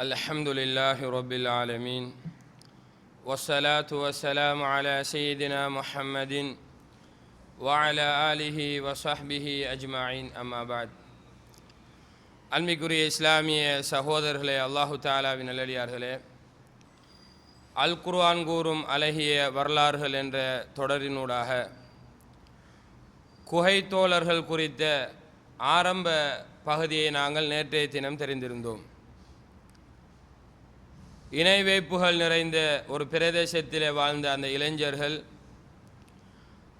الحمد لله رب العالمين والصلاة والسلام على سيدنا محمد وعلى آله وصحبه أجمعين أما بعد அன்பிக்குரிய இஸ்லாமிய சகோதரர்களே அல்லாஹு தாலாவின் நல்லடியார்களே அல் குர்ஆன் கூறும் அழகிய வரலாறுகள் என்ற தொடரினூடாக குகை தோழர்கள் குறித்த ஆரம்ப பகுதியை நாங்கள் நேற்றைய தினம் தெரிந்திருந்தோம் இணை வைப்புகள் நிறைந்த ஒரு பிரதேசத்திலே வாழ்ந்த அந்த இளைஞர்கள்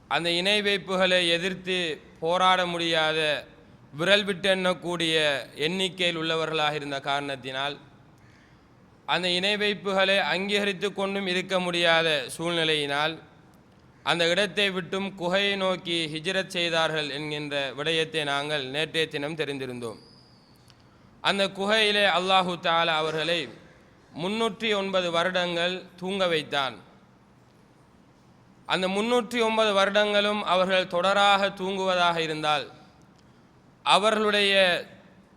அந்த இணை வைப்புகளை எதிர்த்து போராட முடியாத விரல் விட்டெண்ணக்கூடிய எண்ணிக்கையில் உள்ளவர்களாக இருந்த காரணத்தினால் அந்த இணை வைப்புகளை அங்கீகரித்து கொண்டும் இருக்க முடியாத சூழ்நிலையினால் அந்த இடத்தை விட்டும் குகையை நோக்கி ஹிஜ்ரத் செய்தார்கள் என்கின்ற விடயத்தை நாங்கள் நேற்றைய தினம் தெரிந்திருந்தோம். அந்த குகையிலே அல்லாஹு தாலா அவர்களை முன்னூற்றி ஒன்பது வருடங்கள் தூங்க வைத்தான். அந்த முன்னூற்றி ஒன்பது வருடங்களும் அவர்கள் தொடராக தூங்குவதாக இருந்தால் அவர்களுடைய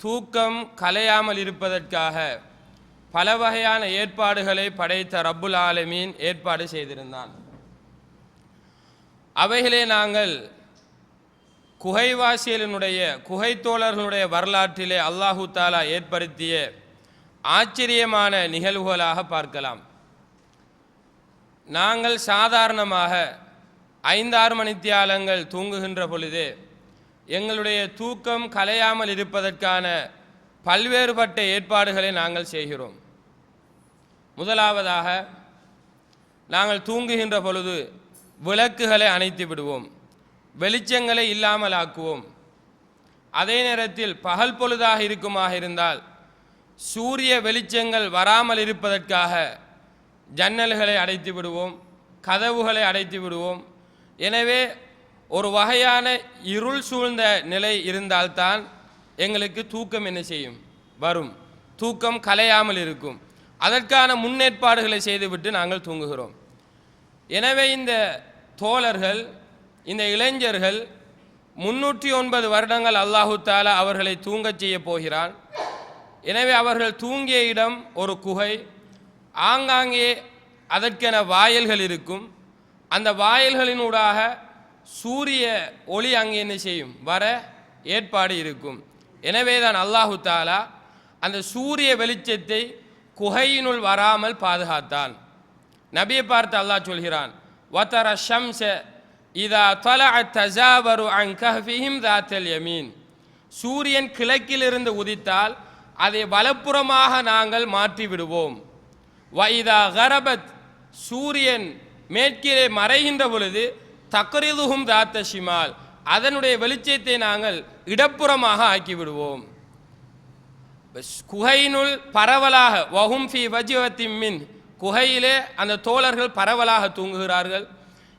தூக்கம் கலையாமல் இருப்பதற்காக பல வகையான ஏற்பாடுகளை படைத்த ரப்புல் ஆலமீன் ஏற்பாடு செய்திருந்தான். அவைகளே நாங்கள் குகைவாசியலினுடைய குகைத்தோழர்களுடைய வரலாற்றிலே அல்லாஹு தாலா ஏற்படுத்திய ஆச்சரியமான நிகழ்வுகளாக பார்க்கலாம். நாங்கள் சாதாரணமாக ஐந்தாறு மணித்தியாலங்கள் தூங்குகின்ற பொழுது எங்களுடைய தூக்கம் கலையாமல் இருப்பதற்கான பல்வேறுபட்ட ஏற்பாடுகளை நாங்கள் செய்கிறோம். முதலாவதாக நாங்கள் தூங்குகின்ற பொழுது விளக்குகளை அணைத்து விடுவோம். வெளிச்சங்களை இல்லாமல் ஆக்குவோம் அதே நேரத்தில் பகல் பொழுதாக இருக்குமாக இருந்தால் சூரிய வெளிச்சங்கள் வராமல் இருப்பதற்காக ஜன்னல்களை அடைத்து விடுவோம் கதவுகளை அடைத்து விடுவோம். எனவே ஒரு வகையான இருள் சூழ்ந்த நிலை இருந்தால்தான் எங்களுக்கு தூக்கம் என்ன செய்யும்? வரும். தூக்கம் கலையாமல் இருக்கும். அதற்கான முன்னேற்பாடுகளை செய்துவிட்டு நாங்கள் தூங்குகிறோம். எனவே இந்த தோழர்கள் இந்த இளைஞர்கள் முன்னூற்றி ஒன்பது வருடங்கள் அல்லாஹு தாலா அவர்களை தூங்கச் செய்ய போகிறான் எனவே அவர்கள் தூங்கிய இடம் ஒரு குகை. ஆங்காங்கே அதற்கென வாயல்கள் இருக்கும். அந்த வாயல்களினூடாக சூரிய ஒளி அங்கே என்ன செய்யும்? வர ஏற்பாடு இருக்கும். எனவே தான் அல்லாஹு தாலா அந்த சூரிய வெளிச்சத்தை குகையினுள் வராமல் பாதுகாத்தான். நபியை பார்த்து அல்லாஹ் சொல்கிறான் வத்தர ஷம்ச இதா தல தஜாவரு அன் கஹ்ஃபிஹிம் தாத்தல் யமீன். சூரியன் கிழக்கிலிருந்து உதித்தால் அதை வலப்புறமாக நாங்கள் மாற்றி விடுவோம் வைதா கரபத் சூரியன் மேற்கிலே மறைகின்ற பொழுது தக்கரிதுகும் தாத்த ஷிமால் அதனுடைய வெளிச்சத்தை நாங்கள் இடப்புறமாக ஆக்கி விடுவோம் குகையினுள் பரவலாக வஹும் ஃபி வஜிவத்தின் மின் குகையிலே அந்த தோழர்கள் பரவலாக தூங்குகிறார்கள்.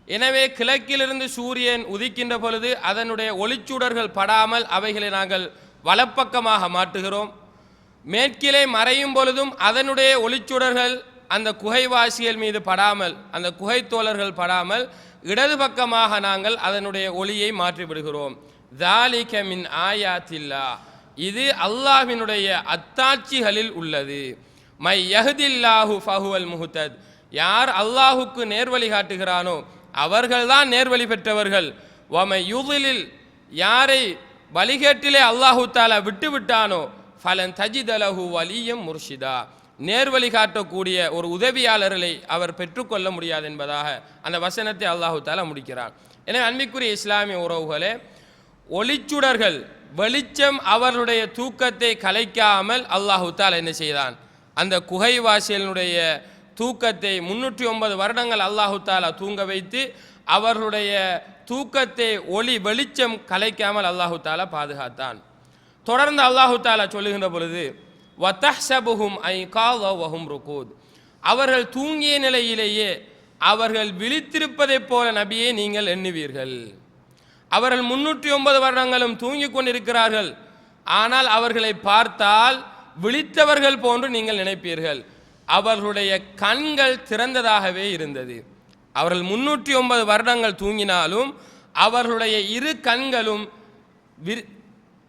எனவே கிழக்கிலிருந்து சூரியன் உதிக்கின்ற பொழுது அதனுடைய ஒளிச்சுடர்கள் படாமல் அவைகளை நாங்கள் வலப்பக்கமாக மாட்டுகிறோம் மேற்கிலே மறையும் பொழுதும் அதனுடைய ஒளிச்சுடர்கள் அந்த குகைவாசிகள் மீது படாமல் அந்த குகை தோழர்கள் படாமல் இடது பக்கமாக நாங்கள் அதனுடைய ஒளியை மாற்றிவிடுகிறோம். தாலிக மின் ஆயாத்தில்லா இது அல்லாஹினுடைய அத்தாட்சிகளில் உள்ளது. மை யஹதில்லாஹு ஃபஹுவல் முஹ்தத். யார் அல்லாஹுக்கு நேர்வழி காட்டுகிறானோ அவர்கள்தான் நேர்வழி பெற்றவர்கள். வமை யுதிலில் யாரை வழிகேட்டிலே அல்லாஹு தாலா விட்டு விட்டானோ ஃபலன் தஜிதலஹு வலியம் முர்ஷிதா. நேர்வழி காட்டக்கூடிய ஒரு உதவியாளர்களை அவர் பெற்றுக்கொள்ள முடியாது என்பதாக அந்த வசனத்தை அல்லாஹு தாலா முடிக்கிறார். எனவே அன்பிக்குரிய இஸ்லாமிய உறவுகளே ஒளிச்சுடர்கள் வெளிச்சம் அவர்களுடைய தூக்கத்தை கலைக்காமல் அல்லாஹு தாலா என்ன செய்தான்? அந்த குகைவாசியனுடைய தூக்கத்தை முன்னூற்றி ஒன்பது வருடங்கள் அல்லாஹு தாலா தூங்க வைத்து அவர்களுடைய தூக்கத்தை ஒளி வெளிச்சம் கலைக்காமல் அல்லாஹு தாலா பாதுகாத்தான். தொடர்ந்து அல்லாஹு தாலா சொல்லுகின்ற பொழுது வத்தஹ்சபுஹும் ஐ காவஹும் ருகூத். அவர்கள் தூங்கிய நிலையிலேயே அவர்கள் விழித்திருப்பதைப் போல நபியை நீங்கள் எண்ணுவீர்கள். அவர்கள் முன்னூற்றி ஒன்பது வருடங்களும் தூங்கிக் கொண்டிருக்கிறார்கள். ஆனால் அவர்களை பார்த்தால் விழித்தவர்கள் போன்று நீங்கள் நினைப்பீர்கள். அவர்களுடைய கண்கள் திறந்ததாகவே இருந்தது. அவர்கள் முன்னூற்றி ஒன்பது வருடங்கள் தூங்கினாலும் அவர்களுடைய இரு கண்களும் விரி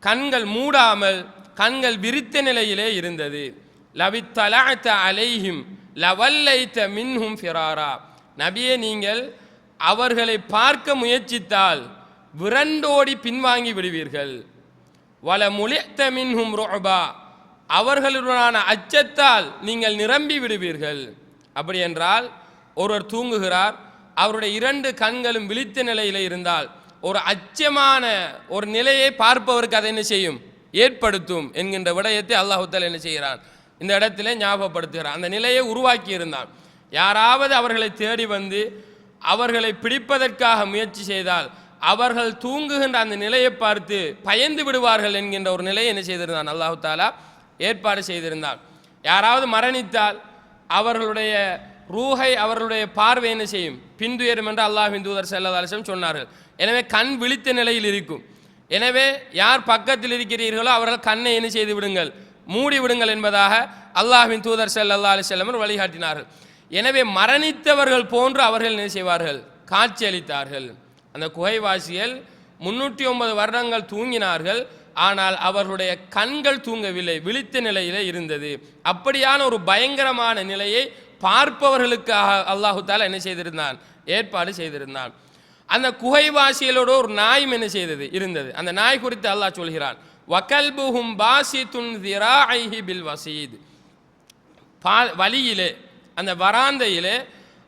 கண்கள் மூடாமல் கண்கள் விரித்த நிலையிலே இருந்தது. லவித்தலாத்த அலைஹிம் லவல்லைத்த மின்ஹும் ஃபிராரா. நபியே நீங்கள் அவர்களை பார்க்க முயற்சித்தால் விரண்டோடி பின்வாங்கி விடுவீர்கள். வல முளைத்த மின்ஹும் ரோபா அவர்களுடனான அச்சத்தால் நீங்கள் நிரம்பி விடுவீர்கள். அப்படி என்றால் ஒருவர் தூங்குகிறார் அவருடைய இரண்டு கண்களும் விழித்த நிலையில் இருந்தால் ஒரு அச்சமான ஒரு நிலையை பார்ப்பவருக்கு அதை என்ன செய்யும்? ஏற்படுத்தும் என்கின்ற விடயத்தை அல்லாஹுத்தால் என்ன செய்கிறான்? இந்த இடத்திலே ஞாபகப்படுத்துகிறான். அந்த நிலையை உருவாக்கி இருந்தான். யாராவது அவர்களை தேடி வந்து அவர்களை பிடிப்பதற்காக முயற்சி செய்தால் அவர்கள் தூங்குகின்ற அந்த நிலையை பார்த்து பயந்து விடுவார்கள் என்கின்ற ஒரு நிலையை என்ன செய்திருந்தான்? அல்லாஹு தாலா ஏற்பாடு செய்திருந்தான். யாராவது மரணித்தால் அவர்களுடைய ரூஹை அவர்களுடைய பார்வை என்ன செய்யும்? பிந்துயரும் என்று அல்லாஹ் தூதர் செல்லதாலசம் சொன்னார்கள். எனவே கண் விழித்த நிலையில் இருக்கும். எனவே யார் பக்கத்தில் இருக்கிறீர்களோ அவர்கள் கண்ணை என்ன செய்து விடுங்கள். மூடி விடுங்கள் என்பதாக அல்லாஹ்வின் தூதர் ஸல்லல்லாஹு அலி செல்லமர் வழிகாட்டினார்கள். எனவே மரணித்தவர்கள் போன்று அவர்கள் என்ன செய்வார்கள்? காட்சி அளித்தார்கள். அந்த குகைவாசிகள் முன்னூற்றி ஒன்பது வருடங்கள் தூங்கினார்கள். ஆனால் அவர்களுடைய கண்கள் தூங்கவில்லை விழித்த நிலையிலே இருந்தது. அப்படியான ஒரு பயங்கரமான நிலையை பார்ப்பவர்களுக்காக அல்லாஹு தாலா என்ன செய்திருந்தான்? ஏற்பாடு செய்திருந்தான். அந்த குகைவாசிகளோட ஒரு நாயும் என்ன செய்தது? இருந்தது. அந்த நாய் குறித்து அல்லாஹ் சொல்கிறான். வக்கல்புஹும் பாசி துன் பில் வசீத். பா வழியிலே அந்த வராந்தையிலே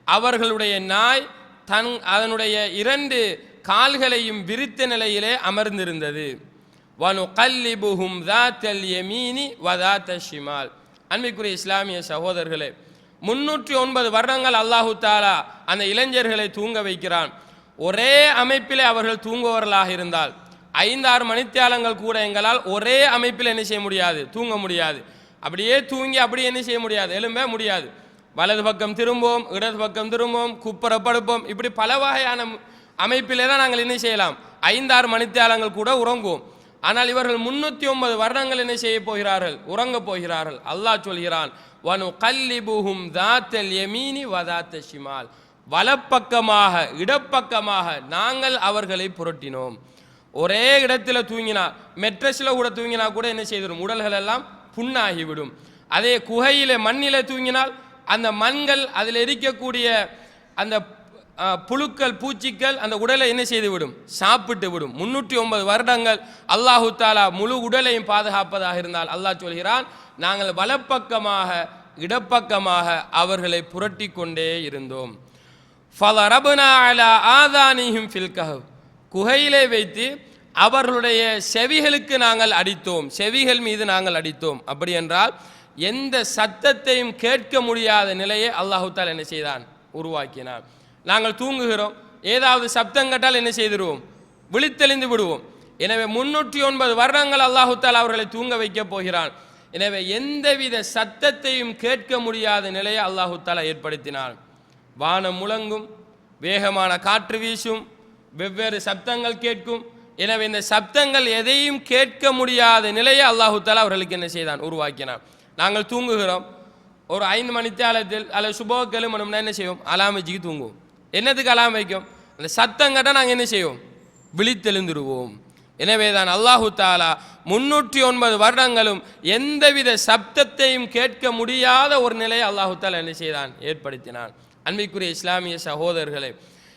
அவர்களுடைய நாய் தன் அதனுடைய இரண்டு கால்களையும் விரித்த நிலையிலே அமர்ந்திருந்தது. வனு கல்லிபுஹும் தாத்தல் யமீனி வதாத்த ஷிமால். அன்பிற்குரிய இஸ்லாமிய சகோதரர்களே முன்னூற்றி ஒன்பது வருடங்கள் அல்லாஹு தாலா அந்த இளைஞர்களை தூங்க வைக்கிறான். ஒரே அமைப்பிலே அவர்கள் தூங்குவவர்களாக இருந்தால் ஐந்தாறு மணித்தியாலங்கள் கூட எங்களால் ஒரே அமைப்பில் என்ன செய்ய முடியாது? தூங்க முடியாது. அப்படியே தூங்கி அப்படியே என்ன செய்ய முடியாது? எலும்ப முடியாது. வலது பக்கம் திரும்புவோம் இடது பக்கம் திரும்புவோம் குப்புற படுப்போம் இப்படி பல வகையான அமைப்பிலே தான் நாங்கள் என்ன செய்யலாம்? ஐந்தாறு மணித்தியாலங்கள் கூட உறங்குவோம். ஆனால் இவர்கள் முன்னூற்றி ஒன்பது வருடங்கள் என்ன செய்ய போகிறார்கள்? உறங்கப் போகிறார்கள். அல்லாஹ் சொல்கிறான் வனு கல்லிபுஹும் தாத்தல் எமீனி வதாத்த ஷிமால். வலப்பக்கமாக இடப்பக்கமாக நாங்கள் அவர்களை புரட்டினோம். ஒரே இடத்துல தூங்கினா மெட்ரஸில் கூட தூங்கினா கூட என்ன செய்திடும் உடல்கள் எல்லாம் புண்ணாகிவிடும். அதே குகையிலே மண்ணிலே தூங்கினால் அந்த மண்கள் அதில் இருக்கக்கூடிய அந்த புழுக்கள் பூச்சிகள் அந்த உடலை என்ன செய்து விடும் சாப்பிட்டு விடும் முன்னூற்றி ஒன்பது வருடங்கள் அல்லாஹு தாலா முழு உடலையும் பாதுகாப்பதாக இருந்தால் அல்லாஹ் சொல்கிறான் நாங்கள் வலப்பக்கமாக இடப்பக்கமாக அவர்களை புரட்டி கொண்டே இருந்தோம். ஃபலரபுனா அலா ஆதானிஹிம் ஃபில் குகையிலே வைத்து அவர்களுடைய செவிகளுக்கு நாங்கள் அடித்தோம். செவிகள் மீது நாங்கள் அடித்தோம். அப்படி என்றால் எந்த சத்தத்தையும் கேட்க முடியாத நிலையை அல்லாஹு என்ன செய்தான்? உருவாக்கினான். நாங்கள் தூங்குகிறோம். ஏதாவது சப்தம் கேட்டால் என்ன செய்திருவோம்? விழித்தெளிந்து விடுவோம். எனவே முன்னூற்றி ஒன்பது வருடங்கள் அல்லாஹுத்தால் அவர்களை தூங்க வைக்கப் போகிறான். எனவே எந்தவித சத்தத்தையும் கேட்க முடியாத நிலையை அல்லாஹுத்தாலா ஏற்படுத்தினான். வானம் முழங்கும் வேகமான காற்று வீசும் வெவ்வேறு சப்தங்கள் கேட்கும். எனவே இந்த சப்தங்கள் எதையும் கேட்க முடியாத நிலையை அல்லாஹு தாலா அவர்களுக்கு என்ன செய்தான்? உருவாக்கினான். நாங்கள் தூங்குகிறோம். ஒரு ஐந்து மணித்தாலத்தில் அல்லது சுபோக எழுமணும்னா என்ன செய்வோம்? அலாம் வச்சுக்கு தூங்குவோம். என்னத்துக்கு அலாம் வைக்கும்? அந்த சத்தம் கேட்டால் நாங்கள் என்ன செய்வோம்? விழித்தெழுந்துருவோம். எனவே தான் அல்லாஹு தாலா முன்னூற்றி ஒன்பது வருடங்களும் எந்தவித சப்தத்தையும் கேட்க முடியாத ஒரு நிலையை அல்லாஹு தாலா என்ன செய்தான்? ஏற்படுத்தினான். அன்பிற்குரிய இஸ்லாமிய சகோதரர்களே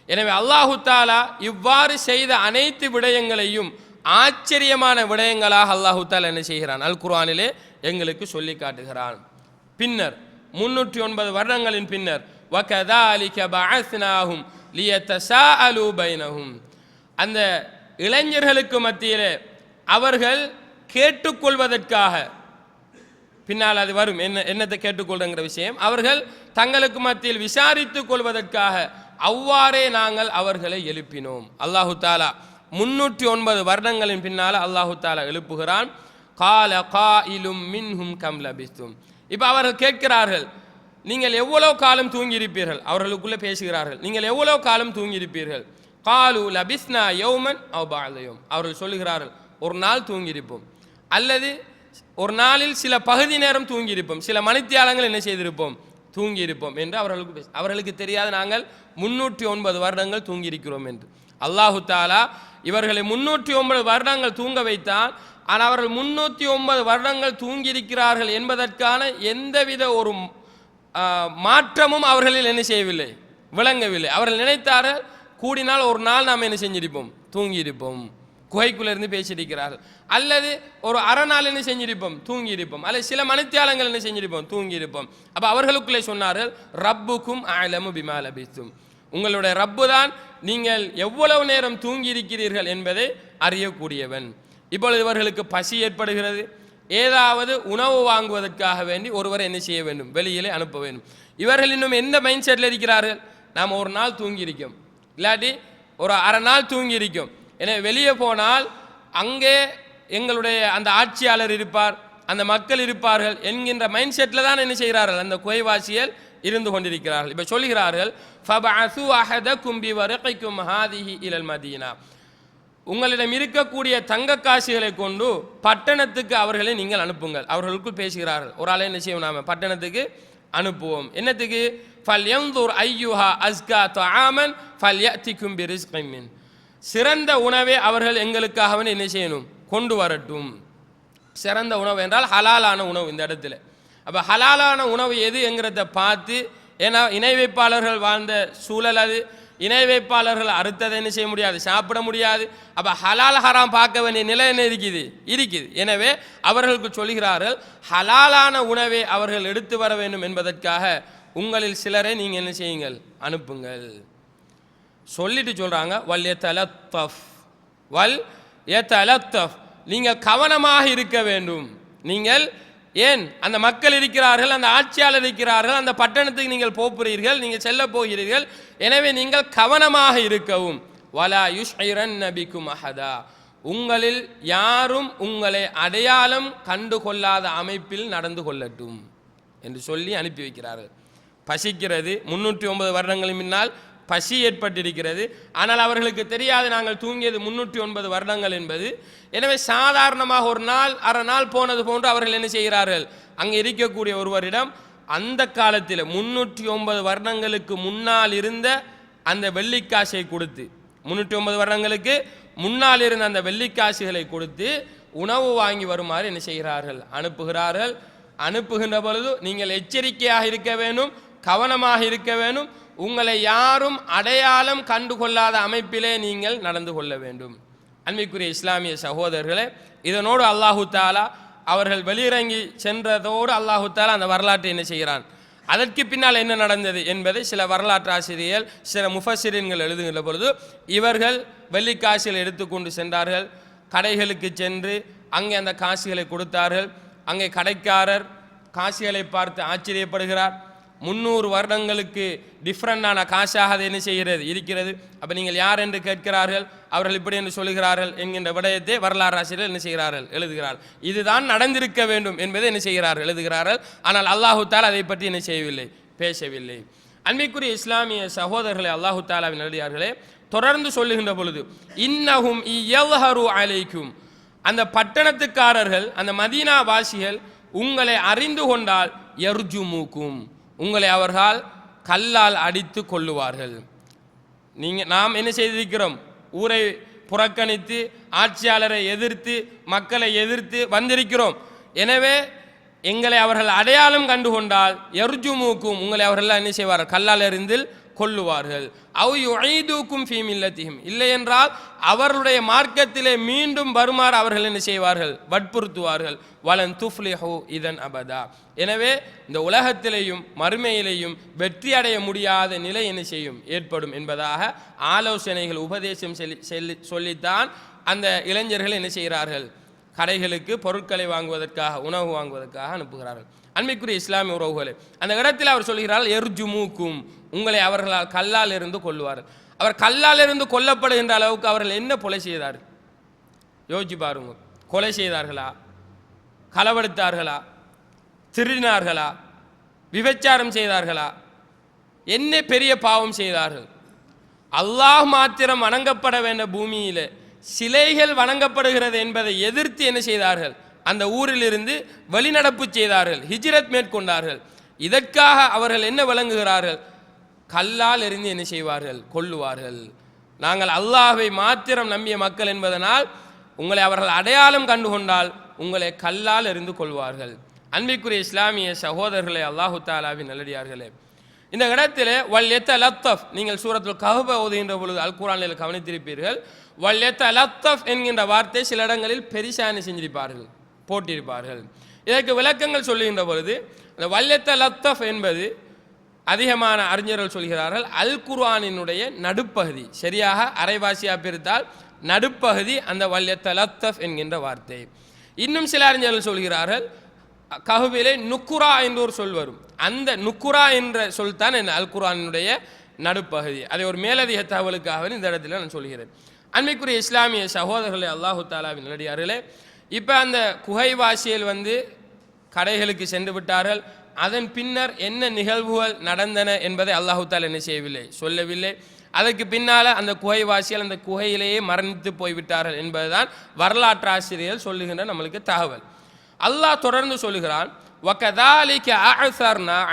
எனவே அல்லாஹு தாலா இவ்வாறு செய்த அனைத்து விடயங்களையும் ஆச்சரியமான விடயங்களாக அல்லாஹு தாலா என்ன செய்கிறான்? அல் குர்ஆனிலே எங்களுக்கு சொல்லி காட்டுகிறான். பின்னர் முன்னூற்றி ஒன்பது வருடங்களின் பின்னர் அந்த இளைஞர்களுக்கு மத்தியிலே அவர்கள் கேட்டுக்கொள்வதற்காக பின்னால் அது வரும். என்ன என்னத்தை கேட்டுக்கொள்ளுங்கிற விஷயம்? அவர்கள் தங்களுக்கு மத்தியில் விசாரித்துக் கொள்வதற்காக அவ்வாறே நாங்கள் அவர்களை எழுப்பினோம். அல்லாஹு தாலா முன்னூற்றி ஒன்பது வருடங்களின் பின்னால் அல்லாஹு தாலா எழுப்புகிறான். கால காயிலும் மின்ஹும் கம் லபிஸ்தும். இப்போ அவர்கள் கேட்கிறார்கள் நீங்கள் எவ்வளவு காலம் தூங்கியிருப்பீர்கள்? அவர்களுக்குள்ளே பேசுகிறார்கள் நீங்கள் எவ்வளவு காலம் தூங்கியிருப்பீர்கள்? காலு லபிஸ்னா யௌமன் அவ் பாலயோம் அவர்கள் சொல்லுகிறார்கள் ஒரு நாள் தூங்கியிருப்போம். அல்லது ஒரு நாளில் சில பகுதி நேரம் தூங்கியிருப்போம். சில மணித்தியாலங்கள் என்ன செய்திருப்போம்? தூங்கியிருப்போம் என்று அவர்களுக்கு பேச- அவர்களுக்கு தெரியாத நாங்கள் முன்னூற்றி ஒன்பது வருடங்கள் தூங்கியிருக்கிறோம் என்று. அல்லாஹு தாலா இவர்களை முன்னூற்றி ஒன்பது வருடங்கள் தூங்க வைத்தான் ஆனால் அவர்கள் முன்னூற்றி ஒன்பது வருடங்கள் தூங்கியிருக்கிறார்கள் என்பதற்கான எந்தவித ஒரு மாற்றமும் அவர்களில் என்ன செய்யவில்லை விளங்கவில்லை. அவர்கள் நினைத்தார்கள் கூடினால் ஒரு நாள் நாம் என்ன செஞ்சிருப்போம் தூங்கியிருப்போம். குகைக்குள்ளேருந்து பேசியிருக்கிறார்கள். அல்லது ஒரு அரை நாள் என்ன செஞ்சிருப்போம்? தூங்கியிருப்போம். அல்லது சில மணித்தியாலங்கள் என்ன செஞ்சிருப்போம்? தூங்கியிருப்போம். அப்போ அவர்களுக்குள்ளே சொன்னார்கள் ரப்புக்கும் ஆலமு பிமாலபித்தும் உங்களுடைய ரப்பு தான் நீங்கள் எவ்வளவு நேரம் தூங்கி இருக்கிறீர்கள் என்பதை அறியக்கூடியவன். இப்பொழுது இவர்களுக்கு பசி ஏற்படுகிறது. ஏதாவது உணவு வாங்குவதற்காக வேண்டி ஒருவர் என்ன செய்ய வேண்டும்? வெளியிலே அனுப்ப வேண்டும். இவர்கள் இன்னும் எந்த மைண்ட் செட்டில் இருக்கிறார்கள்? நாம் ஒரு நாள் தூங்கியிருக்கோம். இல்லாட்டி ஒரு அரை நாள் தூங்கியிருக்கோம். எனவே வெளியே போனால் அங்கே எங்களுடைய அந்த ஆட்சியாளர் இருப்பார் அந்த மக்கள் இருப்பார்கள் என்கின்ற மைண்ட் செட்டில் தான் என்ன செய்கிறார்கள்? அந்த குகைவாசிகள் இருந்து கொண்டிருக்கிறார்கள். இப்போ சொல்கிறார்கள் ஃபபஅசு கும்பி பிவரகைக்கும் ஹாதிஹி இலல் மதீனா. உங்களிடம் இருக்கக்கூடிய தங்க காசுகளை கொண்டு பட்டணத்துக்கு அவர்களை நீங்கள் அனுப்புங்கள். அவர்களுக்குள் பேசுகிறார்கள். ஒரு ஆளை என்ன செய்வோம் நாம? பட்டணத்துக்கு அனுப்புவோம். என்னத்துக்கு? ஃபல் யந்தூர் ஐயுஹா அஸ்கா தஆமன் ஃபல் யத்தி கும்பி மின். சிறந்த உணவை அவர்கள் எங்களுக்காக என்ன செய்யணும்? கொண்டு வரட்டும். சிறந்த உணவு என்றால் ஹலாலான உணவு இந்த இடத்துல. அப்போ ஹலாலான உணவு எது என்கிறத பார்த்து ஏன்னா இணை வைப்பாளர்கள் வாழ்ந்த சூழல் அது. இணை வைப்பாளர்கள் அறுத்ததை என்ன செய்ய முடியாது? சாப்பிட முடியாது. அப்போ ஹலால் ஹராம் பார்க்க வேண்டிய நிலை என்ன இருக்குது? இருக்குது. எனவே அவர்களுக்கு சொல்கிறார்கள் ஹலாலான உணவை அவர்கள் எடுத்து வர வேண்டும் என்பதற்காக உங்களில் சிலரை நீங்கள் என்ன செய்யுங்கள்? அனுப்புங்கள். சொல்லிட்டு சொல்கிறாங்க வல் எத்தலத்தஃப் வல் எத்தலத்தஃப் நீங்கள் கவனமாக இருக்க வேண்டும். நீங்கள் ஏன் அந்த மக்கள் இருக்கிறார்கள் அந்த ஆட்சியாளர் இருக்கிறார்கள் அந்த பட்டணத்துக்கு நீங்கள் போகிறீர்கள் நீங்கள் செல்ல போகிறீர்கள். எனவே நீங்கள் கவனமாக இருக்கவும். வலா யுஷ்ஐரன் நபிக்கும் அஹதா. உங்களில் யாரும் உங்களை அடையாளம் கண்டு கொள்ளாத அமைப்பில் நடந்து கொள்ளட்டும் என்று சொல்லி அனுப்பி வைக்கிறார்கள். பசிக்கிறது. முன்னூற்றி ஒன்பது வருடங்களின் முன்னால் பசி ஏற்பட்டிருக்கிறது. ஆனால் அவர்களுக்கு தெரியாது நாங்கள் தூங்கியது முன்னூற்றி ஒன்பது வருடங்கள் என்பது. எனவே சாதாரணமாக ஒரு நாள் அரை நாள் போனது போன்று அவர்கள் என்ன செய்கிறார்கள்? அங்கே இருக்கக்கூடிய ஒருவரிடம் அந்த காலத்தில் முன்னூற்றி ஒன்பது வருடங்களுக்கு முன்னால் இருந்த அந்த வெள்ளிக்காசை கொடுத்து முன்னூற்றி ஒன்பது வருடங்களுக்கு முன்னால் இருந்த அந்த வெள்ளிக்காசுகளை கொடுத்து உணவு வாங்கி வருமாறு என்ன செய்கிறார்கள்? அனுப்புகிறார்கள். அனுப்புகின்ற பொழுது நீங்கள் எச்சரிக்கையாக இருக்க வேண்டும் கவனமாக இருக்க வேண்டும். உங்களை யாரும் அடையாளம் கண்டுகொள்ளாத அமைப்பிலே நீங்கள் நடந்து கொள்ள வேண்டும். அன்பிற்குரிய இஸ்லாமிய சகோதரர்களே இதனோடு அல்லாஹு தாலா அவர்கள் வெளியிறங்கி சென்றதோடு அல்லாஹு தாலா அந்த வரலாற்றை என்ன செய்கிறான்? அதற்கு பின்னால் என்ன நடந்தது என்பதை சில வரலாற்று ஆசிரியர்கள் சில முஃபசிரியன்கள் எழுதுகின்ற பொழுது இவர்கள் வெள்ளிக்காசுகளை எடுத்துக்கொண்டு சென்றார்கள். கடைகளுக்கு சென்று அங்கே அந்த காசுகளை கொடுத்தார்கள். அங்கே கடைக்காரர் காசுகளை பார்த்து ஆச்சரியப்படுகிறார். முந்நூறு வருடங்களுக்கு டிஃப்ரெண்டான காசாக அது என்ன செய்கிறது? இருக்கிறது. அப்போ நீங்கள் யார் என்று கேட்கிறார்கள்? அவர்கள் இப்படி என்று சொல்லுகிறார்கள் என்கின்ற விடயத்தை வரலாறு ஆசிரியர் என்ன செய்கிறார்கள்? எழுதுகிறார்கள். இதுதான் நடந்திருக்க வேண்டும் என்பதை என்ன செய்கிறார்கள்? எழுதுகிறார்கள். ஆனால் அல்லாஹு அதை பற்றி என்ன செய்யவில்லை? பேசவில்லை. அன்பிற்குரிய இஸ்லாமிய சகோதரர்களை அல்லாஹு தாலாவின் எழுதியார்களே தொடர்ந்து சொல்லுகின்ற பொழுது இன்னஹும் இயல்ஹரு அலைக்கும். அந்த பட்டணத்துக்காரர்கள் அந்த மதீனா வாசிகள் உங்களை அறிந்து கொண்டால் எர்ஜுமுக்கும். உங்களை அவர்கள் கல்லால் அடித்து கொள்ளுவார்கள் நீங்கள் நாம் என்ன செய்திருக்கிறோம்? ஊரை புறக்கணித்து ஆட்சியாளரை எதிர்த்து மக்களை எதிர்த்து வந்திருக்கிறோம். எனவே எங்களை அவர்கள் அடையாளம் கண்டு கொண்டால் எர்ஜுமுக்கும் உங்களை அவர்கள் என்ன செய்வார்கள்? கல்லால் எறிந்தில் கொல்லுவார்கள் அவ் யுஐதுக்கும் ஃபீ இல்லை என்றால் அவர்களுடைய மார்க்கத்திலே மீண்டும் வருமாறு அவர்கள் என்ன செய்வார்கள்? வற்புறுத்துவார்கள். வலன் துஃப்லிஹு இதன் அபதா. எனவே இந்த உலகத்திலேயும் மறுமையிலேயும் வெற்றி அடைய முடியாத நிலை என்ன செய்யும்? ஏற்படும் என்பதாக ஆலோசனைகள் உபதேசம் செல்லி சொல்லித்தான் அந்த இளைஞர்கள் என்ன செய்கிறார்கள்? கடைகளுக்கு பொருட்களை வாங்குவதற்காக உணவு வாங்குவதற்காக அனுப்புகிறார்கள். அன்பிற்குரிய இஸ்லாமிய உறவுகளை அந்த இடத்தில் அவர் சொல்கிறார் எர்ஜுமூக்கும் உங்களை அவர்களால் கல்லால் இருந்து கொள்வார்கள் அவர் கல்லால் இருந்து கொல்லப்படுகின்ற அளவுக்கு அவர்கள் என்ன கொலை செய்தார்? யோசிச்சு பாருங்க. கொலை செய்தார்களா? களவெடுத்தார்களா? திருடினார்களா? விபச்சாரம் செய்தார்களா? என்ன பெரிய பாவம் செய்தார்கள்? அல்லாஹ் மாத்திரம் வணங்கப்பட வேண்ட பூமியில் சிலைகள் வணங்கப்படுகிறது என்பதை எதிர்த்து என்ன செய்தார்கள்? அந்த ஊரிலிருந்து வெளிநடப்பு செய்தார்கள். ஹிஜ்ரத் மேற்கொண்டார்கள். இதற்காக அவர்கள் என்ன விளங்குகிறார்கள்? கல்லால் எறிந்து என்ன செய்வார்கள்? கொள்ளுவார்கள் நாங்கள் அல்லாஹை மாத்திரம் நம்பிய மக்கள் என்பதனால் உங்களை அவர்கள் அடையாளம் கண்டு கொண்டால் உங்களை கல்லால் எரிந்து கொள்வார்கள். அன்பிற்குரிய இஸ்லாமிய சகோதரர்களே அல்லாஹு தாலாவின் நல்லடியார்களே. இந்த இடத்தில் வல் எத்த லத்தஃப் நீங்கள் சூரத்தில் கஹப ஓதுகின்ற பொழுது அல் குரானில் கவனித்திருப்பீர்கள். வல் எத்த லத்தஃப் என்கின்ற வார்த்தை சில இடங்களில் பெரிசானி செஞ்சிருப்பார்கள்? போட்டிருப்பார்கள். இதற்கு விளக்கங்கள் சொல்லுகின்ற பொழுது அந்த வல்யத்த லத்தஃப் என்பது அதிகமான அறிஞர்கள் சொல்கிறார்கள் அல் குர்ஆனினுடைய நடுப்பகுதி. சரியாக அரைவாசியாக பிரித்தால் நடுப்பகுதி அந்த வல்யத்த லத்தஃப் என்கின்ற வார்த்தை. இன்னும் சில அறிஞர்கள் சொல்கிறார்கள் கஹுவிலே நுக்குரா என்ற ஒரு சொல் வரும். அந்த நுக்குரா என்ற சொல் தான் என் அல் குர்ஆனினுடைய நடுப்பகுதி. அதை ஒரு மேலதிக தகவலுக்காக இந்த இடத்துல நான் சொல்கிறேன். அன்மைக்குரிய இஸ்லாமிய சகோதரர்களே அல்லாஹு தாலாவின் நடிகார்களே இப்போ அந்த குகைவாசியில் வந்து கடைகளுக்கு சென்று விட்டார்கள் அதன் பின்னர் என்ன நிகழ்வுகள் நடந்தன என்பதை அல்லாஹு என்ன செய்யவில்லை சொல்லவில்லை. அதற்கு பின்னால் அந்த குகைவாசிகள் அந்த குகையிலேயே மரணித்து போய்விட்டார்கள் என்பதுதான் வரலாற்று ஆசிரியர் சொல்லுகின்ற நம்மளுக்கு தகவல். அல்லாஹ் தொடர்ந்து சொல்லுகிறான்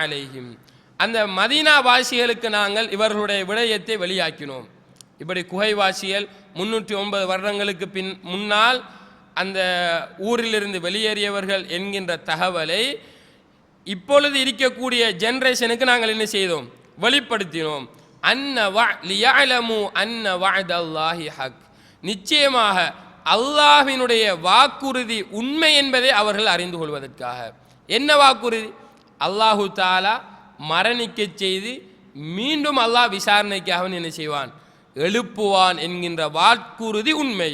அலைஹிம். அந்த மதீனா வாசிகளுக்கு நாங்கள் இவர்களுடைய விடயத்தை வெளியாக்கினோம். இப்படி குகைவாசிகள் முன்னூற்றி ஒன்பது வருடங்களுக்கு பின் முன்னால் அந்த ஊரிலிருந்து வெளியேறியவர்கள் என்கின்ற தகவலை இப்பொழுது இருக்கக்கூடிய ஜென்ரேஷனுக்கு நாங்கள் என்ன செய்தோம்? வெளிப்படுத்தினோம். அன்ன வ லியலமு அன்ன வஅதல்லாஹி ஹக். நிச்சயமாக அல்லாஹினுடைய வாக்குறுதி உண்மை என்பதை அவர்கள் அறிந்து கொள்வதற்காக. என்ன வாக்குறுதி? அல்லாஹு தாலா மரணிக்க செய்து மீண்டும் அல்லாஹ் விசாரணைக்காக அவன் என்ன செய்வான்? எழுப்புவான் என்கின்ற வாக்குறுதி உண்மை.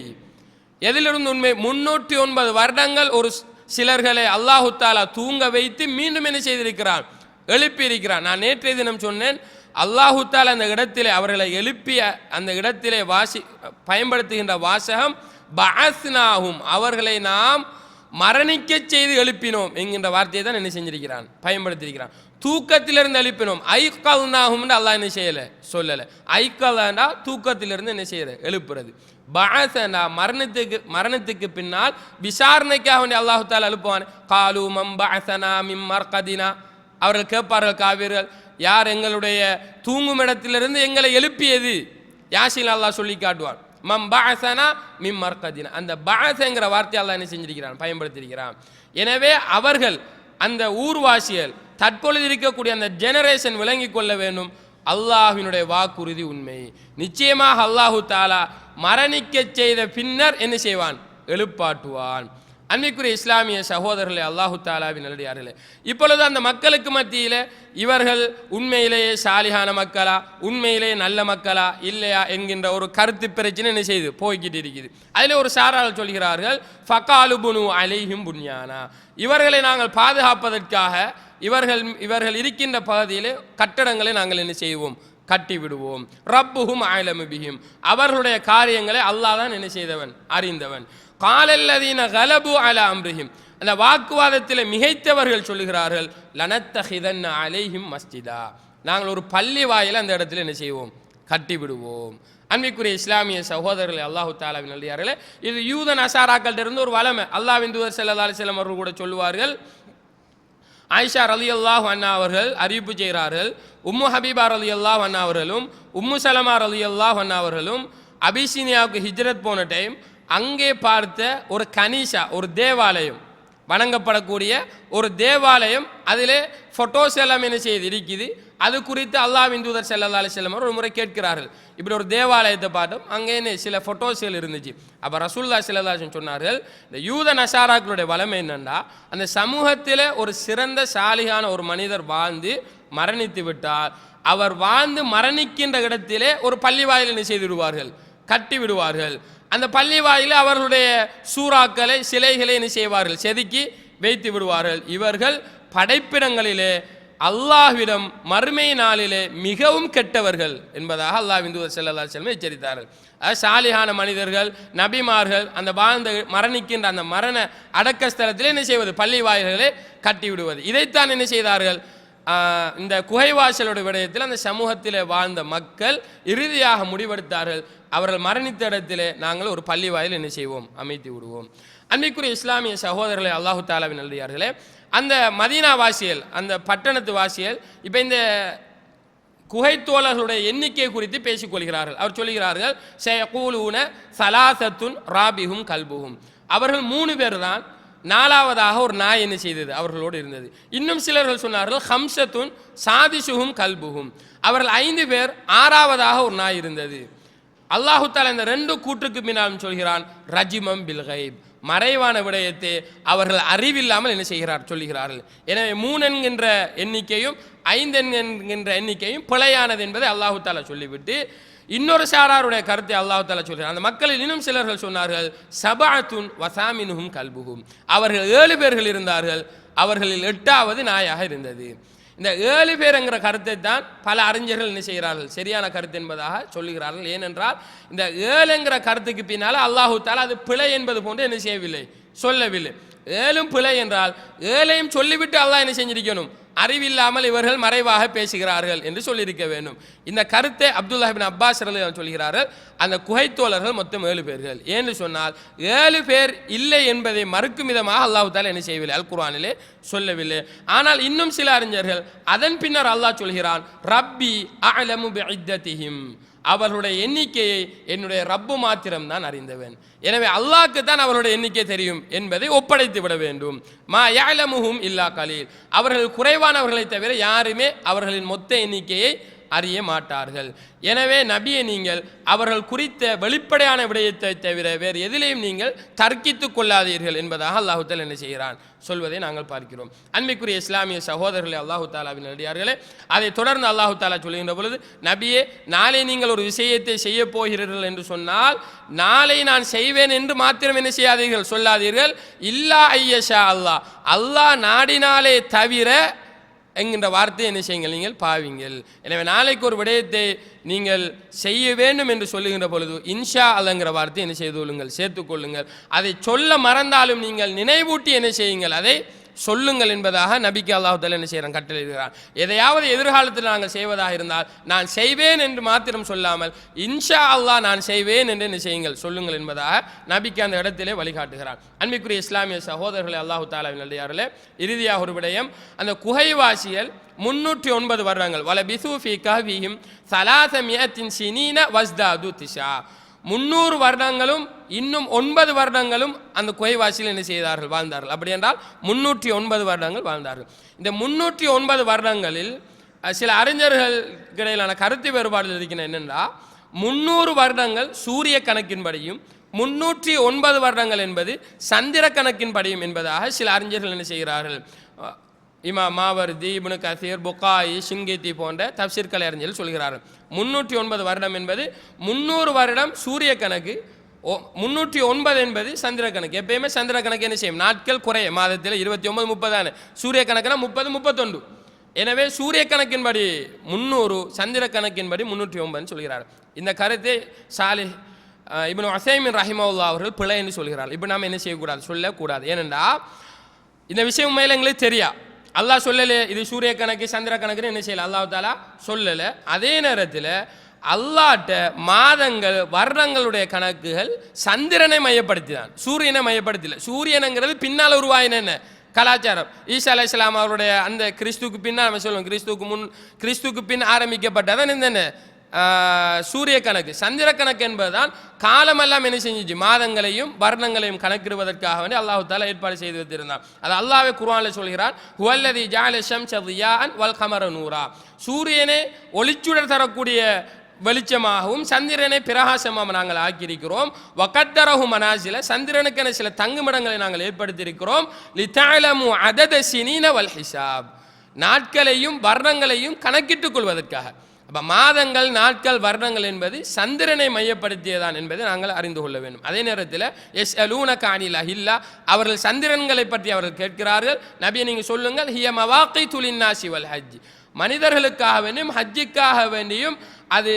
எதிலிருந்து உண்மை? முன்னூற்றி ஒன்பது வருடங்கள் ஒரு சிலர்களை அல்லாஹு தாலா தூங்க வைத்து மீண்டும் என்ன செய்திருக்கிறான் எழுப்பி இருக்கிறான் நான் நேற்றைய தினம் சொன்னேன் அல்லாஹு தாலா அந்த இடத்திலே அவர்களை எழுப்பிய அந்த இடத்திலே வாசி பயன்படுத்துகின்ற வாசகம் பஅஸ்னாஹும் அவர்களை நாம் மரணிக்க செய்து எழுப்பினோம் என்கின்ற வார்த்தையை தான் என்ன செஞ்சிருக்கிறான்? பயன்படுத்தியிருக்கிறான். தூக்கத்திலிருந்து எழுப்பினோம். ஐக்கல்னாகும்னு அல்லாஹ் என்ன செய்யலை? சொல்லலை. ஐக்கல்னா தூக்கத்திலிருந்து என்ன செய்யற? எழுப்புறது. பஅசனா மரணத்துக்கு மரணத்துக்கு பின்னால் விசாரணைக்காக வேண்டிய அல்லாஹு தாலா அனுப்புவான். காலு மம் பஅசனா மிம் மர்கதினா. அவர்கள் கேட்பார்கள் காவியர்கள் யார் எங்களுடைய தூங்கும் இடத்திலிருந்து எங்களை எழுப்பியது? யாசின் அல்லாஹ் சொல்லி காட்டுவான். மம் பஅசனா மிம் மர்கதினா. அந்த பஅசங்கிற வார்த்தை அல்லாஹ் என்ன செஞ்சிருக்கிறான்? பயன்படுத்தியிருக்கிறான். எனவே அவர்கள் அந்த ஊர்வாசிகள் தற்பொழுது இருக்கக்கூடிய அந்த ஜெனரேஷன் விளங்கி கொள்ள வேண்டும். அல்லாஹினுடைய வாக்குறுதி உண்மை. நிச்சயமாக அல்லாஹு தாலா மரணிக்க செய்த பின்னர் என்ன செய்வான்? எழுப்பாட்டுவான். அன்னைக்குரிய இஸ்லாமிய சகோதரர்களே அல்லாஹு தாலாவின் நல்லடியார்களே இப்பொழுது அந்த மக்களுக்கு மத்தியில் இவர்கள் உண்மையிலேயே சாலிகான மக்களா உண்மையிலேயே நல்ல மக்களா இல்லையா என்கின்ற ஒரு கருத்து பிரச்சனை என்ன செய்யுது போய்கிட்டு இருக்குது. அதில் ஒரு சாரால் சொல்கிறார்கள் ஃபகாலுபுனு அலைஹும் புன்யானா. இவர்களை நாங்கள் பாதுகாப்பதற்காக இவர்கள் இவர்கள் இருக்கின்ற பகுதியிலே கட்டடங்களை நாங்கள் என்ன செய்வோம்? கட்டி விடுவோம் ரப்புகும் ஆலமு அவர்களுடைய காரியங்களை அல்லாஹ் தான் என்ன செய்தவன்? அறிந்தவன். காலல்லதீன கலபு அல அம்ரிஹிம். அந்த வாக்குவாதத்தில் மிகைத்தவர்கள் சொல்லுகிறார்கள் லனத்தஹிதன் அலைஹிம் மஸ்ஜிதா. நாங்கள் ஒரு பள்ளி வாயில் அந்த இடத்துல என்ன செய்வோம்? கட்டி விடுவோம் அன்பிக்குரிய இஸ்லாமிய சகோதரர்கள் அல்லாஹு தாலாவின் நல்லியார்களே இது யூதன் அசாராக்கள்கிட்ட இருந்து ஒரு வளமை. அல்லாஹ் தூதர் செல்லதால் செல்லம் அவர்கள் கூட சொல்லுவார்கள் ஆயிஷா அலி அல்லாஹ் அண்ணா அவர்கள் அறிவிப்பு செய்கிறார்கள். உம்மு ஹபீபார் அலி அல்லாஹ் அண்ணா அவர்களும் உம்மு சலமார் அலி அல்லாஹ் அண்ணா அவர்களும் அபிசீனியாவுக்கு ஹிஜ்ரத் போன டைம் அங்கே பார்த்த ஒரு கனிஷா ஒரு தேவாலயம் வணங்கப்படக்கூடிய ஒரு தேவாலயம். அதிலே ஃபோட்டோஸ் எல்லாம் என்ன செய்து இருக்குது அது குறித்து அல்லாஹ் தூதர் செல்லல்லா அலி செல்லம் ஒரு முறை கேட்கிறார்கள். இப்படி ஒரு தேவாலயத்தை பார்த்தோம். அங்கேன்னு சில ஃபோட்டோஸ்கள் இருந்துச்சு. அப்போ ரசூல்லா ஸல்லல்லாஹு சொன்னார்கள் இந்த யூத நசாராக்களுடைய வளமை என்னென்னா அந்த சமூகத்தில் ஒரு சிறந்த சாலிகான ஒரு மனிதர் வாழ்ந்து மரணித்து விட்டார். அவர் வாழ்ந்து மரணிக்கின்ற இடத்திலே ஒரு பள்ளி வாயில் என்ன செய்து விடுவார்கள்? கட்டி விடுவார்கள். அந்த பள்ளி வாயில் அவர்களுடைய சூறாக்களை சிலைகளை என்ன செய்வார்கள்? செதுக்கி வைத்து விடுவார்கள். இவர்கள் படைப்பிடங்களிலே அல்லாஹ்விடம் மறுமை நாளிலே மிகவும் கெட்டவர்கள் என்பதாக அல்லாஹ் தூதர் ஸல்லல்லாஹு அலைஹி எச்சரித்தார்கள். அதாவது சாலிகான மனிதர்கள் நபிமார்கள் அந்த வாழ்ந்த மரணிக்கின்ற அந்த மரண அடக்க ஸ்தலத்திலே என்ன செய்வது? பள்ளி வாயில்களை கட்டி விடுவது. இதைத்தான் என்ன செய்தார்கள்? இந்த குகைவாசலோட விடயத்தில் அந்த சமூகத்தில் வாழ்ந்த மக்கள் இறுதியாக முடிவெடுத்தார்கள். அவர்கள் மரணித்த இடத்திலே நாங்கள் ஒரு பள்ளி வாயில் என்ன செய்வோம்? அமைத்து விடுவோம். அன்றைக்குரிய இஸ்லாமிய சகோதரர்களை அல்லாஹு தாலாவின் நல்லடியார்களே அந்த மதீனா வாசியல் அந்த பட்டணத்து வாசியல் இப்போ இந்த குகைத்தோழர்களுடைய எண்ணிக்கை குறித்து பேசிக்கொள்கிறார்கள் அவர் சொல்கிறார்கள் செய்யக்கூலூன சலாசத்துன் ராபிகும் கல்புகும் அவர்கள் மூணு பேர் தான் நாலாவதாக ஒரு நாய் என்ன செய்தது? அவர்களோடு இருந்தது. இன்னும் சிலர்கள் சொன்னார்கள் ஹம்சத்துன் சாதிசுகும் கல்புகும் அவர்கள் ஐந்து பேர் ஆறாவதாக ஒரு நாய் இருந்தது. அல்லாஹு தாலா இந்த ரெண்டு கூற்றுக்கு பின்னால் சொல்கிறான் ரஜிமம் பில்கைப் மறைவான விடயத்தை அவர்கள் அறிவில்லாமல் என்ன செய்கிறார் சொல்லுகிறார்கள் எனவே மூணு என்கின்ற எண்ணிக்கையும் ஐந்து என்கின்ற எண்ணிக்கையும் பிழையானது என்பதை அல்லாஹு தாலா சொல்லிவிட்டு இன்னொரு சாராருடைய கருத்தை அல்லாஹால சொல்கிறார் அந்த மக்களில் இன்னும் சிலர்கள் சொன்னார்கள் சபாத்துன் வசாமினுகும் கல்புகும் அவர்கள் ஏழு பேர்கள் இருந்தார்கள் அவர்களில் எட்டாவது நாயாக இருந்தது. இந்த ஏழு பேருங்கிற கருத்தை தான் பல அறிஞர்கள் என்ன செய்கிறார்கள்? சரியான கருத்து என்பதாக சொல்லுகிறார்கள். ஏனென்றால் இந்த ஏழுங்கிற கருத்துக்கு பின்னால் அல்லாஹு தாலா அது பிழை என்பது போன்று என்ன செய்யவில்லை சொல்லவில்லை. ஏழும் பிழை என்றால் ஏழையும் சொல்லிவிட்டு அல்லாஹ் என்ன செஞ்சிருக்கணும்? அறிவில்லாமல் இவர்கள் மறைவாக பேசுகிறார்கள் என்று சொல்லியிருக்க வேண்டும். இந்த கருத்தை அப்துல் பின் அப்பாஸ் சொல்கிறார்கள். அந்த குகைத்தோழர்கள் மொத்தம் ஏழு பேர்கள். ஏன்னு சொன்னால் ஏழு பேர் இல்லை என்பதை மறுக்கும் விதமாக அல்லாஹ் தாலா என்ன செய்யவில்லை? அல் குர்ஆனிலே சொல்லவில்லை. ஆனால் இன்னும் சில அறிஞர்கள் அதன் பின்னர் அல்லாஹ் சொல்கிறான் ரப்பி அலமு அவர்களுடைய எண்ணிக்கையை என்னுடைய ரப்பு மாத்திரம் தான் அறிந்தவன். எனவே அல்லாக்கு தான் அவர்களுடைய எண்ணிக்கை தெரியும் என்பதை ஒப்படைத்து விட வேண்டும். மா யாழமுகும் இல்லா கலீல். அவர்கள் குறைவானவர்களை தவிர யாருமே அவர்களின் மொத்த எண்ணிக்கையை அறிய மாட்டார்கள் எனவே நபியை நீங்கள் அவர்கள் குறித்த வெளிப்படையான விடயத்தை தவிர வேறு எதிலையும் நீங்கள் தர்க்கித்துக் கொள்ளாதீர்கள் என்பதாக அல்லாஹுத்தால் என்ன செய்கிறான்? சொல்வதை நாங்கள் பார்க்கிறோம். அன்பிற்குரிய இஸ்லாமிய சகோதரர்களை அல்லாஹு தாலாவின் நடிகார்களே அதை தொடர்ந்து அல்லாஹு தாலா சொல்லுகின்ற பொழுது நபியே நாளை நீங்கள் ஒரு விஷயத்தை செய்ய போகிறீர்கள் என்று சொன்னால் நாளை நான் செய்வேன் என்று மாத்திரம் என்ன செய்யாதீர்கள்? சொல்லாதீர்கள். இல்லா ஐயஷா அல்லாஹ். அல்லாஹ் நாடினாலே தவிர என்கின்ற வார்த்தையை என்ன செய்யுங்கள்? நீங்கள் பாவிங்கள். எனவே நாளைக்கு ஒரு விடயத்தை நீங்கள் செய்ய வேண்டும் என்று சொல்லுகின்ற பொழுது இன்ஷா அல்லங்கிற வார்த்தை என்ன செய்து கொள்ளுங்கள் சேர்த்துக்கொள்ளுங்கள் அதை சொல்ல மறந்தாலும் நீங்கள் நினைவூட்டி என்ன செய்யுங்கள்? அதை சொல்லுங்கள் என்பதாக நபிக்கு அல்லாஹ் தஆலா என்ன செய்கிறான் கட்டளையிடுகிறான். எதையாவது எதிர்காலத்தில் நாங்கள் செய்வதாக இருந்தால் நான் செய்வேன் என்று மாத்திரம் சொல்லாமல் இன்ஷா அல்லாஹ் நான் செய்வேன் என்று என்ன செய்யுங்கள்? சொல்லுங்கள் என்பதாக நபிக்கு அந்த இடத்திலே வழிகாட்டுகிறான். அன்பிற்குரிய இஸ்லாமிய சகோதரர்களை அல்லாஹு தாலாவின் நல்லியார்களே இறுதியாக ஒரு விடயம். அந்த குகைவாசிகள் முன்னூற்றி ஒன்பது வருடங்கள். வல பிசூஃபி கஹ்விஹிம் சலாசமியத்தின் சினீன வஸ்தாது திஷா முன்னூறு வருடங்களும் இன்னும் ஒன்பது வருடங்களும் அந்த குகைவாசியில் என்ன செய்தார்கள்? வாழ்ந்தார்கள். அப்படி என்றால் முன்னூற்றி ஒன்பது வருடங்கள் வாழ்ந்தார்கள். இந்த முன்னூற்றி ஒன்பது வருடங்களில் சில அறிஞர்கள் இடையிலான கருத்து வேறுபாடுகள் இருக்கின்றன. என்னென்றால் முன்னூறு வருடங்கள் சூரிய கணக்கின்படியும் முன்னூற்றி ஒன்பது வருடங்கள் என்பது சந்திர கணக்கின்படியும் என்பதாக சில அறிஞர்கள் என்ன செய்கிறார்கள்? இமா மாவர்தி இபுனு கசீர் புக்காயி சிங்கித்தி போன்ற தப்சீர் அறிஞர்கள் சொல்கிறார்கள். முன்னூற்றி ஒன்பது வருடம் என்பது முந்நூறு வருடம் சூரிய கணக்கு ஓ முந்நூற்றி ஒன்பது என்பது சந்திர கணக்கு. எப்பயுமே சந்திர கணக்கு என்ன செய்யும்? நாட்கள் குறைய மாதத்தில் இருபத்தி ஒன்பது முப்பதான சூரிய கணக்குனா முப்பது முப்பத்தொன்று. எனவே சூரிய கணக்கின்படி முந்நூறு சந்திர கணக்கின்படி முன்னூற்றி ஒன்பதுன்னு சொல்கிறார் இந்த கருத்தை சாலி அஹ், அசைமின் ரஹிமவுல்லா அவர்கள் பிழை என்று சொல்கிறார் இப்போ நாம் என்ன செய்யக்கூடாது? சொல்லக்கூடாது. ஏனென்றா இந்த விஷயம் உண்மையில் எங்களுக்கு தெரியா அல்லாஹ் சொல்லலை இது சூரிய கணக்கு சந்திர கணக்குன்னு என்ன செய்யல? அல்லாஹ் தாலா சொல்லலை. அதே நேரத்தில் அல்லாட்ட மாதங்கள் வருடங்களுடைய கணக்குகள் சந்திரனை மையப்படுத்தி தான் சூரியனை மையப்படுத்தல. சூரியனுங்கிறது பின்னால் உருவாயின என்ன? கலாச்சாரம். ஈசா அலி இஸ்லாம் அவருடைய அந்த கிறிஸ்துக்கு பின்னால் நம்ம சொல்லுவோம் கிறிஸ்துக்கு முன் கிறிஸ்துக்கு பின் ஆரம்பிக்கப்பட்டதான் இந்த சூரிய கணக்கு சந்திர கணக்கு என்பதுதான் காலமெல்லாம் என்ன செஞ்சிச்சு? மாதங்களையும் வர்ணங்களையும் கணக்கிடுவதற்காக வேண்டி அல்லாஹு தாலா ஏற்பாடு செய்து வைத்திருந்தான். அது அல்லாவே குர்ஆன்ல சொல்கிறான் ஹுவல்லதி ஜால ஷம்ஸ வல் கமர நூரா. சூரியனை ஒளிச்சுடர் தரக்கூடிய வெளிச்சமாகவும் சந்திரனை பிரகாசமாக நாங்கள் ஆக்கியிருக்கிறோம். வக்கத்தரகு மனாசில சந்திரனுக்கென சில தங்குமிடங்களை நாங்கள் ஏற்படுத்தியிருக்கிறோம். லித்தாலமு அதத சினீன வல் ஹிசாப். நாட்களையும் வர்ணங்களையும் கணக்கிட்டுக் கொள்வதற்காக. அப்போ மாதங்கள் நாட்கள் வருடங்கள் என்பது சந்திரனை மையப்படுத்தியதான் என்பதை நாங்கள் அறிந்து கொள்ள வேண்டும். அதே நேரத்தில் எஸ் அலூன காணில் அஹில்லா அவர்கள் சந்திரன்களை பற்றி அவர்கள் கேட்கிறார்கள். நபியை நீங்கள் சொல்லுங்கள் ஹிய மவாக்கை துலின்னா சிவல் ஹஜ் மனிதர்களுக்காக வேண்டியும் ஹஜ்ஜிக்காக வேண்டியும் அது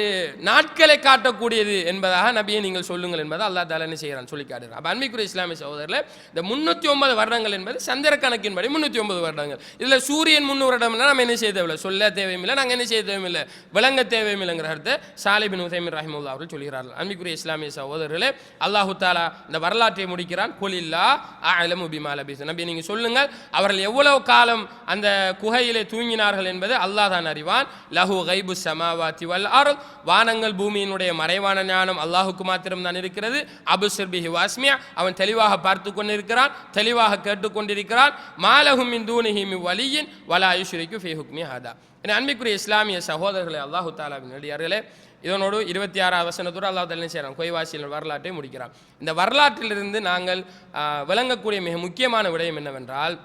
நாட்களை காட்டக்கூடியது என்பதாக நபியை நீங்கள் சொல்லுங்கள் என்பதை அல்லா தாலா என்ன செய்கிறான்? சொல்லி காட்டுறான் அப்போ அன்பிக்குரிய இஸ்லாமிய சகோதரில் இந்த முன்னூற்றி ஒன்பது வருடங்கள் என்பது சந்திர கணக்கின்படி முந்நூற்றி ஒன்பது வருடங்கள். இதில் சூரியன் முன்னு வருடம்னா நம்ம என்ன செய்ய தேவையில்லை? சொல்ல தேவையுமில்லை நாங்கள் என்ன செய்ய தேவையில்லை? விளங்க தேவையுமில்லைங்கிற அர்த்த சாலிபின் உசைமின் ரஹிமுல்லா அவர்கள் சொல்கிறார்கள். அன்பிக்குரிய இஸ்லாமிய சகோதரர்களே அல்லாஹு தாலா இந்த வரலாற்றை முடிக்கிறான். கொலில்லா அலமு பிமா லபிஸ் நபி நீங்கள் சொல்லுங்கள் அவர்கள் எவ்வளவு காலம் அந்த குகையிலே தூங்கினார்கள் என்பது அல்லாஹ் தான் அறிவான். லஹு கைபு சமாவாத்தி வல் அருள் வானங்கள் பூமியினுடைய மறைவான ஞானம் அல்லாஹுக்கு மாத்திரம் தான் இருக்கிறது. அபு சிர்பிஹி வாஸ்மியா அவன் தெளிவாக பார்த்து கொண்டிருக்கிறான் தெளிவாக கேட்டுக்கொண்டிருக்கிறான் மாலஹும் மின் தூனிஹிமி வலியின் வலா யுஷ்ரிக்கு ஃபி ஹுக்மி ஹதா. இஸ்லாமிய சகோதரர்களே அல்லாஹு தாலாவின் நடிகார்களே இதனோடு இருபத்தி ஆறாவது வசனத்தோடு அல்லாஹ் தலை செய்கிறான் கொய்வாசியில் வரலாற்றை முடிக்கிறான். இந்த வரலாற்றிலிருந்து நாங்கள் விளங்கக்கூடிய மிக முக்கியமான விடயம் என்னவென்றால்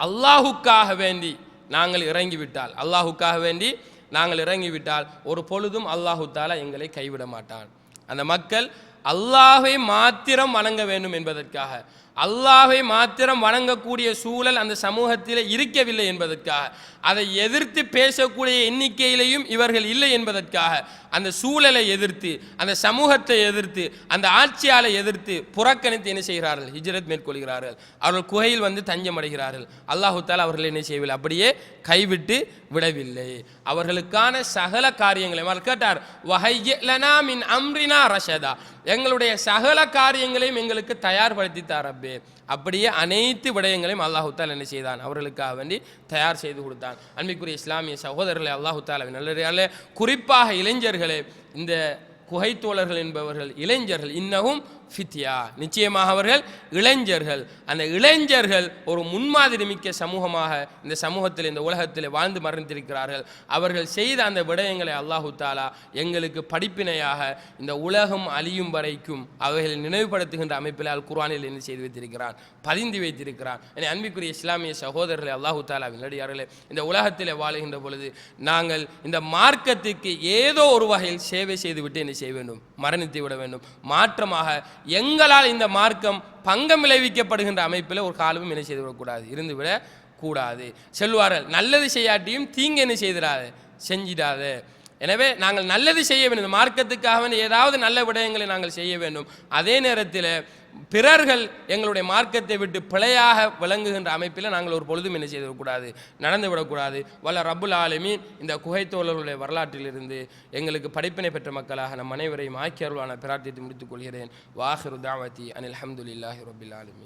அல்லாஹுக்காக வேண்டி நாங்கள் இறங்கிவிட்டால் அல்லாஹுக்காக வேண்டி நாங்கள் இறங்கிவிட்டால் ஒரு பொழுதும் அல்லாஹு தாலா எங்களை கைவிட மாட்டான். அந்த மக்கள் அல்லாஹை மாத்திரம் வணங்க வேண்டும் என்பதற்காக. அல்லாஹை மாத்திரம் வணங்கக்கூடிய சூழல் அந்த சமூகத்தில் இருக்கவில்லை என்பதற்காக. அதை எதிர்த்து பேசக்கூடிய எண்ணிக்கையிலையும் இவர்கள் இல்லை என்பதற்காக. அந்த சூழலை எதிர்த்து அந்த சமூகத்தை எதிர்த்து அந்த ஆட்சியாளை எதிர்த்து புறக்கணித்து என்ன செய்கிறார்கள்? ஹிஜ்ரத் மேற்கொள்கிறார்கள். அவர்கள் குகையில் வந்து தஞ்சமடைகிறார்கள் அல்லாஹு தாலா அவர்கள் என்ன செய்யவில்லை? அப்படியே கைவிட்டு விடவில்லை. அவர்களுக்கான சகல காரியங்களை அவர் கேட்டார் வஹையலனா மின் அம்ரினா ரஷதா. எங்களுடைய சகல காரியங்களையும் எங்களுக்கு தயார்படுத்தி தாரப்பே அப்படியே அனைத்து விடயங்களையும் அல்லாஹுத்தால் என்ன செய்தான்? அவர்களுக்காக வேண்டி தயார் செய்து கொடுத்தான். அன்பிக்குரிய இஸ்லாமிய சகோதரர்களை அல்லாஹு நல்ல குறிப்பாக இளைஞர்களே இந்த குகைத்தோழர்கள் என்பவர்கள் இளைஞர்கள் இன்னமும் ஃபித்யா. நிச்சயமாக அவர்கள் இளைஞர்கள். அந்த இளைஞர்கள் ஒரு முன்மாதிரி மிக்க சமூகமாக இந்த சமூகத்தில் இந்த உலகத்தில் வாழ்ந்து மறைந்திருக்கிறார்கள். அவர்கள் செய்த அந்த விடயங்களை அல்லாஹு தாலா எங்களுக்கு படிப்பினையாக இந்த உலகம் அழியும் வரைக்கும் அவர்களை நினைவுபடுத்துகின்ற அமைப்பில் அல் குர்ஆனில் என்ன செய்து வைத்திருக்கிறான்? பதிந்து வைத்திருக்கிறான். என அன்பிற்குரிய இஸ்லாமிய சகோதரர்களை அல்லாஹு தாலா வினடியார்களே இந்த உலகத்தில் வாழுகின்ற பொழுது நாங்கள் இந்த மார்க்கத்துக்கு ஏதோ ஒரு வகையில் சேவை செய்துவிட்டு என்ன செய்ய வேண்டும்? மரணித்து விட வேண்டும். மாற்றமாக எங்களால் இந்த மார்க்கம் பங்கம் விளைவிக்கப்படுகின்ற அமைப்பில் ஒரு காலமும் என்ன செய்துவிடக்கூடாது இருந்து விட கூடாது சொல்லுவார்கள் நல்லது செய்யாட்டியும் தீங்கு என்ன செய்திடாது? செஞ்சிடாது. எனவே நாங்கள் நல்லது செய்ய வேண்டும். மார்க்கத்துக்காக ஏதாவது நல்ல விடயங்களை நாங்கள் செய்ய வேண்டும். அதே நேரத்தில் பிறர்கள் எங்களுடைய மார்க்கத்தை விட்டு பிழையாக விளங்குகின்ற அமைப்பில் நாங்கள் ஒரு பொழுதும் என்ன செய்துவிடக்கூடாது நடந்து விடக்கூடாது வல்ல ரப்புல் ஆலமீன் இந்த குகைத்தோழர்களுடைய வரலாற்றிலிருந்து எங்களுக்கு படிப்பினை பெற்ற மக்களாக நம் அனைவரையும் ஆக்கியருளான பிரார்த்தித்து முடித்துக் கொள்கிறேன். வாஹிரு தாவதி அனில் அஹமதுல்லாஹி ரபுல் ஆலமி